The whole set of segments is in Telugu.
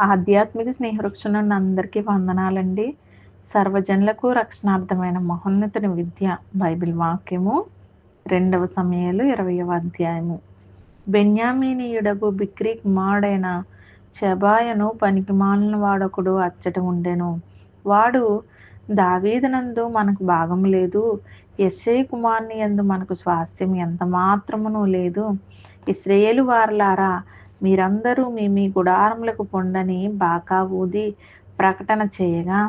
ఆధ్యాత్మిక స్నేహవృక్షం నుండి అందరికీ వందనాలండి. సర్వజనులకు రక్షణార్థమైన మహోన్నతుని విద్య బైబిల్ వాక్యము రెండవ సమయాలు ఇరవయవ అధ్యాయము. బెన్యామీనీయుడగు బిక్రీ కుమారుడైన శబాయను పనికిమాలిన వాడొకడు అచ్చట ఉండెను. వాడు దావీదనందు మనకు భాగం లేదు. ఎస్ఐ కుమార్ని ఎందు మనకు స్వాస్థ్యం ఎంత మాత్రమును లేదు. ఇస్రాయేలు వారలారా మీరందరూ మీ మీ గుడారములకు పొండని బాకా ఊది ప్రకటన చేయగా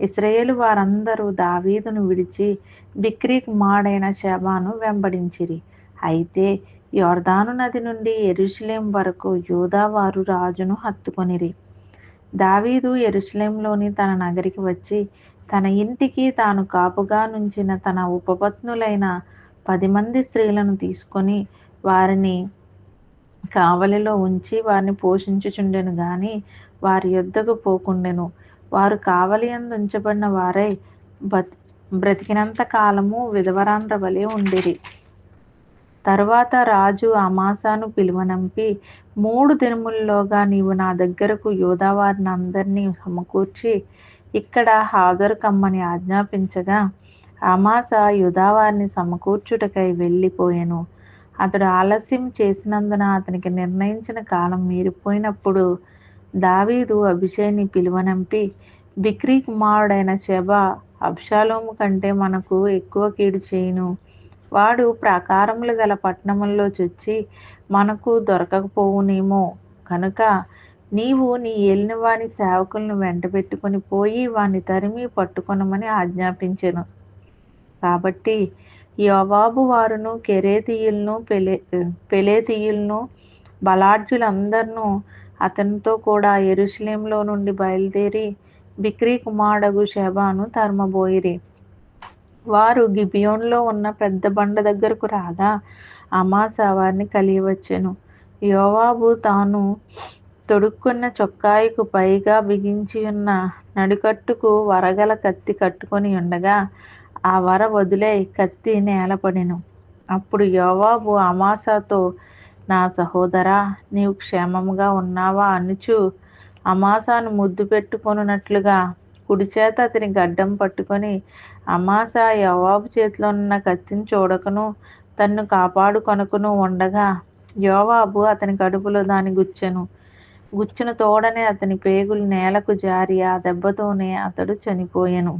ఇస్రాయేలు వారందరూ దావీదును విడిచి బిక్రీ కుమారుడైన శబాను వెంబడించిరి. అయితే యోర్దాను నది నుండి ఎరుషలేం వరకు యూదావారు రాజును హత్తుకొనిరి. దావీదు ఎరుషులేంలోని తన నగరికి వచ్చి తన ఇంటికి తాను కాపుగా నుంచిన తన ఉపపత్నులైన పది మంది స్త్రీలను తీసుకొని వారిని కావలిలో ఉంచి వారిని పోషించుచుండెను గాని వారి యొద్దకు పోకుండెను. వారు కావలి అందు ఉంచబడిన వారై బతి బ్రతికినంత కాలము విధవరాండ్ర వలె ఉండిరి. తరువాత రాజు అమాసాను పిలువనంపి మూడు దినముల్లోగా నీవు నా దగ్గరకు యోధావారిని అందరినీ సమకూర్చి ఇక్కడ హాజరు కమ్మని ఆజ్ఞాపించగా అమాస యుధావారిని సమకూర్చుటకై వెళ్ళిపోయాను. అతడు ఆలస్యం చేసినందున అతనికి నిర్ణయించిన కాలం మీరిపోయినప్పుడు దావీదు అభిషేక్ని పిలువనంపి బిక్రీ కుమారుడైన శబ అబ్షాలోము కంటే మనకు ఎక్కువ కీడు చేయును. వాడు ప్రాకారములు గల పట్టణముల్లో చొచ్చి మనకు దొరకకపోవునేమో. కనుక నీవు నీ ఏలిన వాని సేవకులను వెంట పెట్టుకుని పోయి వాని తరిమి పట్టుకొనమని ఆజ్ఞాపించెను. కాబట్టి యోవాబు వారును కెరేతీయులను పెలే పెలేతీయులను బలాఢ్యులందరినూ అతనితో కూడా ఎరుషలేంలో నుండి బయలుదేరి బిక్రీ కుమారుడగు శబాను తరమబోయిరి. వారు గిబియోన్లో ఉన్న పెద్ద బండ దగ్గరకు రాగా అమాస వారిని కలియవచ్చెను. యోవాబు తాను తొడుక్కున్న చొక్కాయికు పైగా బిగించి ఉన్న నడికట్టుకు వరగల కత్తి కట్టుకొని ఉండగా ఆ వర వదిలే కత్తి నేలపడెను అప్పుడు యోవాబు అమాసాతో నా సహోదరా నీవు క్షేమంగా ఉన్నావా అనుచు అమాసాను ముద్దు పెట్టుకొనున్నట్లుగా కుడిచేత అతని గడ్డం పట్టుకొని అమాస యోవాబు చేతిలో ఉన్న కత్తిని చూడకను తన్ను కాపాడుకొనకును ఉండగా యోవాబు అతని కడుపులో దాని గుచ్చెను. గుచ్చిన తోడనే అతని పేగులు నేలకు జారి ఆ దెబ్బతోనే అతడు చనిపోయెను.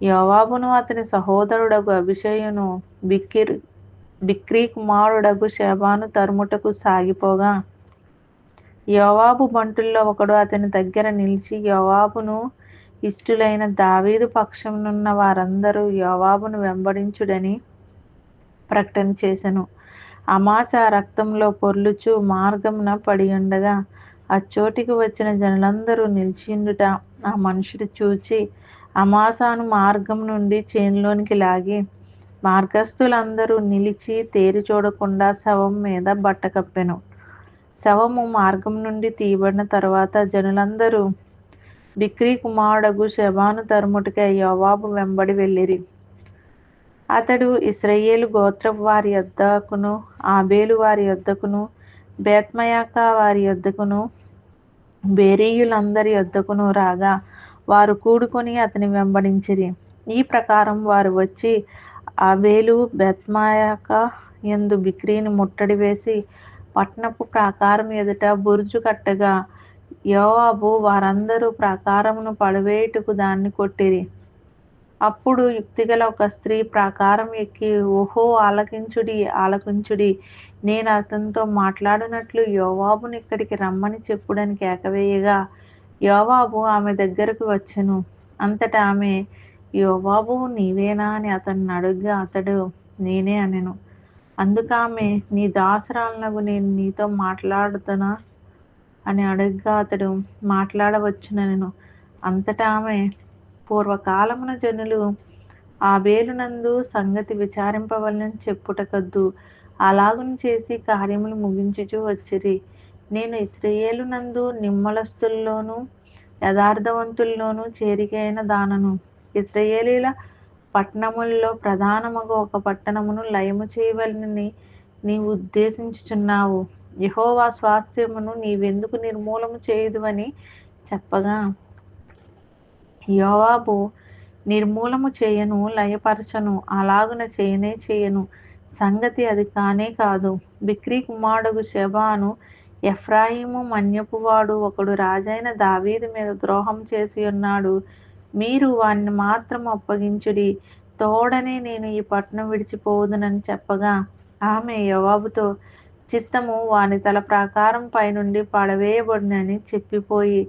యోవాబును అతని సహోదరుడగు అభిషేయును బిక్కిర్ బిక్రీ కుమారుడగు శబాను తరుముటకు సాగిపోగా. యోవాబు బంటుల్లో ఒకడు అతని దగ్గర నిలిచి యోవాబును ఇష్టులైన దావీదు పక్షంనున్న వారందరూ యోవాబును వెంబడించుడని ప్రకటన చేశాను అమాస రక్తంలో పొర్లుచు మార్గంన పడి ఉండగా అచ్చోటికి వచ్చిన జనులందరూ నిలిచిండుట ఆ మనుషుడు చూచి అమాసాను మార్గం నుండి చేనులోనికి లాగి మార్గస్థులందరూ నిలిచి తేరి చూడకుండా శవం మీద బట్ట కప్పెను. శవము మార్గం నుండి తీయబడిన తర్వాత జనులందరూ బిక్రీ కుమారుడగు శబాను ధర్ముటికై యోవాబు వెంబడి వెళ్ళిరి. అతడు ఇస్రయేలు గోత్రపు వారి యొద్దకును ఆబేలు వారి యొద్దకును బేత్మయాక వారి యొద్దకును బేరీయులందరి యొద్దకును రాగా వారు కూడుకొని అతని వెంబడించిరి. ఈ ప్రకారం వారు వచ్చి అవేలు బెత్మాయక ఎందు బిక్రీని ముట్టడి వేసి పట్నపు ప్రాకారం ఎదుట బురుజు కట్టగా యోవాబు వారందరూ ప్రాకారమును పడవేయుటకు దాన్ని కొట్టిరి. అప్పుడు యుక్తిగల ఒక స్త్రీ ప్రాకారం ఎక్కి ఓహో ఆలకించుడి ఆలకించుడి నేను అతనితో మాట్లాడినట్లు యోవాబుని ఇక్కడికి రమ్మని చెప్పుడని కేకవేయగా యోవాబు ఆమె దగ్గరకు వచ్చెను. అంతటా ఆమె యోవాబు నీవేనా అని అతన్ని అడుగ్గా అతడు నేనే అనెను. అందుకామె నీ దాసరాలనగు నేను నీతో మాట్లాడుతున్నా అని అడుగ్గా అతడు మాట్లాడవచ్చునను అంతటా ఆమె పూర్వకాలమున జనులు ఆ బేలునందు సంగతి విచారింపవలని చెప్పుటకద్దు. అలాగును చేసి కార్యములు ముగించుచూ వచ్చిరి. నేను ఇస్రయేలునందు నిమ్మలస్తుల్లోనూ యథార్థవంతుల్లోనూ చేరికైన దానను. ఇస్రయేలీల పట్టణముల్లో ప్రధానముగా ఒక పట్టణమును లయము చేయవలనని నీవు ఉద్దేశించుచున్నావు. యహోవా స్వాస్థ్యమును నీవెందుకు నిర్మూలము చేయుదువని చెప్పగా యోవాబు నిర్మూలము చేయను లయపరచను అలాగున చేయనే చేయను. సంగతి అది కానే కాదు. బిక్రీ కుమారుడు శబాను ఎఫ్రాయిము మన్యపువాడు ఒకడు రాజైన దావీదు మీద ద్రోహం చేసి ఉన్నాడు. మీరు వాణ్ణి మాత్రం అప్పగించుడి. తోడనే నేను ఈ పట్టణం విడిచిపోదునని చెప్పగా ఆమె యవాబుతో చిత్తము వాని తల ప్రాకారం పైనుండి పడవేయబడినని చెప్పిపోయి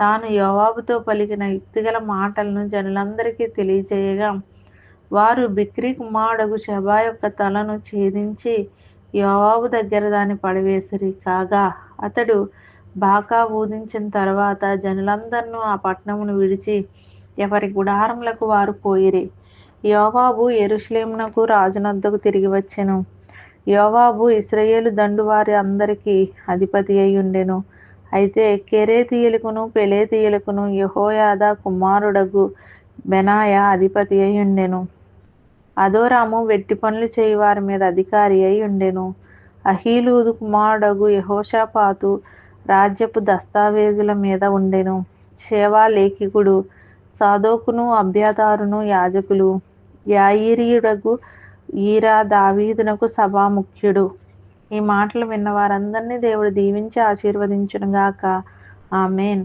తాను యోవాబుతో పలికిన యుక్తిగల మాటలను జనులందరికీ తెలియజేయగా వారు బిక్రీ కుమారుడు శబా యొక్క తలను ఛేదించి యోవాబు దగ్గర దాన్ని పడవేసిరి. కాగా అతడు బాకా ఊదించిన తర్వాత జనులందరినూ ఆ పట్టణమును విడిచి ఎవరి గుడారములకు వారు పోయిరి. యోవాబు ఎరుషలేమునకు రాజునద్దకు తిరిగి వచ్చెను. యోవాబు ఇస్రయేలు దండు వారి అందరికీ అధిపతి అయి ఉండెను. అయితే కెరేతీయులకును పెలేతీయులకును యహోయాద కుమారుడగు బెనాయ అధిపతి అయి ఉండెను. అదోరాము వెట్టి పనులు చేయవారి మీద అధికారి అయి ఉండెను. అహీలూదు కుమారుడగు యహోషాపాతు రాజ్యపు దస్తావేజుల మీద ఉండెను. సేవా లేఖికుడు సాదోకును అభ్యతారును యాజకులు యాయిరీయుడగు ఈరా దావీదునకు సభాముఖ్యుడు. ఈ మాటలు విన్న వారందరినీ దేవుడు దీవించి ఆశీర్వదించునుగాక. ఆమెన్.